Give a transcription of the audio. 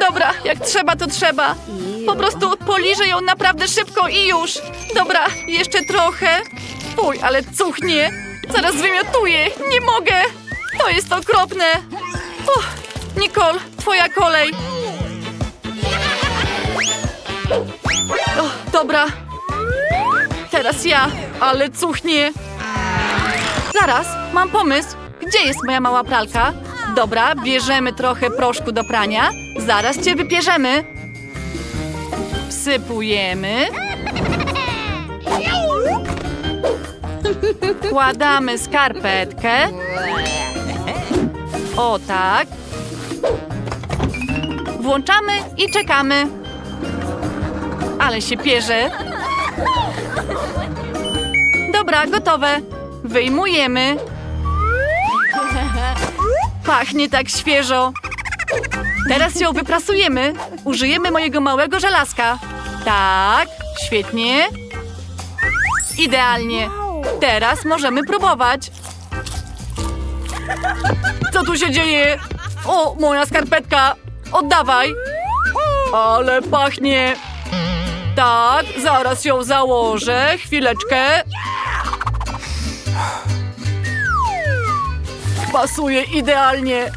Dobra, jak trzeba, to trzeba. Po prostu poliżę ją naprawdę szybko i już. Dobra, jeszcze trochę. Fuj, ale cuchnie. Zaraz wymiotuję. Nie mogę. To jest okropne. Uff. Nicole, twoja kolej. O, dobra. Teraz ja, ale cuchnie. Zaraz, mam pomysł. Gdzie jest moja mała pralka? Dobra, bierzemy trochę proszku do prania. Zaraz cię wypierzemy. Wsypujemy. Kładamy skarpetkę. O tak. Włączamy i czekamy. Ale się pierze. Dobra, gotowe. Wyjmujemy. Pachnie tak świeżo. Teraz ją wyprasujemy. Użyjemy mojego małego żelazka. Tak, świetnie. Idealnie. Teraz możemy próbować. Co tu się dzieje? O, moja skarpetka. Oddawaj. Ale pachnie. Tak, zaraz ją założę. Chwileczkę. Pasuje idealnie.